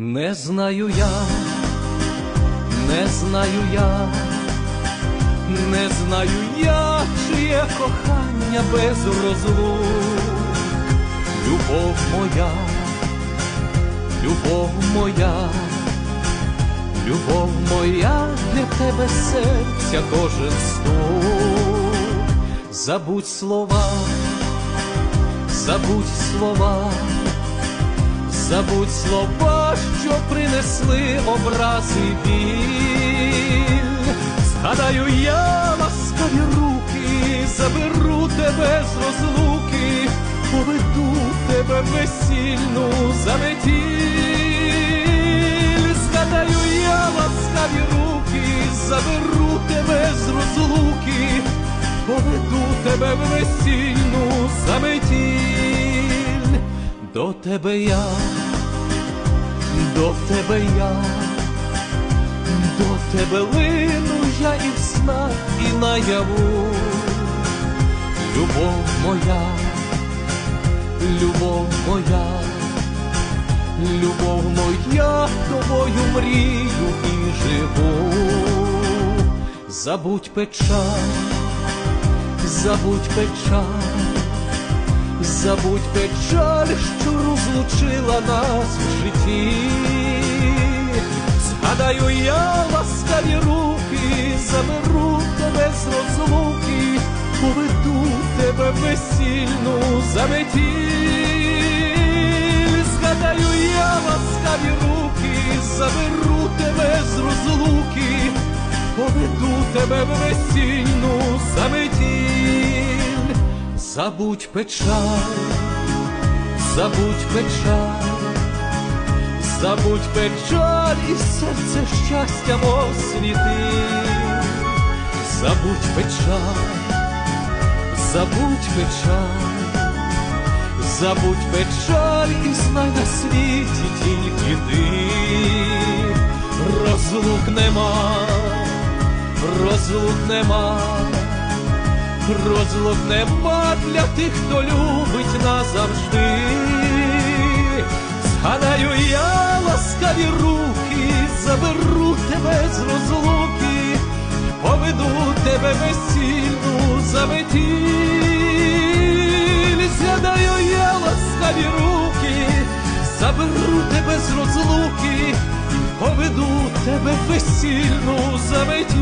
Не знаю я, не знаю я, не знаю я, чиє кохання без розлук. Любов моя, любов моя, любов моя для тебе серця кожен стук. Забудь слова, забудь слова. Забудь слова, що принесли образи біль. Згадаю я ласкаві руки, заберу тебе з розлуки, поведу тебе весільну заметіль. Згадаю я ласкаві руки, заберу тебе з розлуки, поведу тебе весільну заметіль. До тебе я, до тебе я, до тебе лину я і в снах, і наяву. Любов моя, любов моя, любов моя, тобою мрію і живу. Забудь печаль, забудь печаль. Забудь печаль, що розлучила нас в житті. Згадаю я ласкаві руки, заберу тебе з розлуки, поведу тебе весільну заметіль. Згадаю я ласкаві руки, заберу тебе з розлуки, поведу тебе в весільну заметіль. Забудь печаль, забудь печаль, забудь печаль і серце щастям освіти. Забудь печаль, забудь печаль, забудь печаль і знай на світі тільки ти. Розлук нема, розлук нема. Розлук нема для тих, хто любить назавжди. Згадаю я ласкаві руки, заберу тебе з розлуки, поведу тебе весільну заметіль. Згадаю я ласкаві руки, заберу тебе з розлуки, поведу тебе весільну заметіль.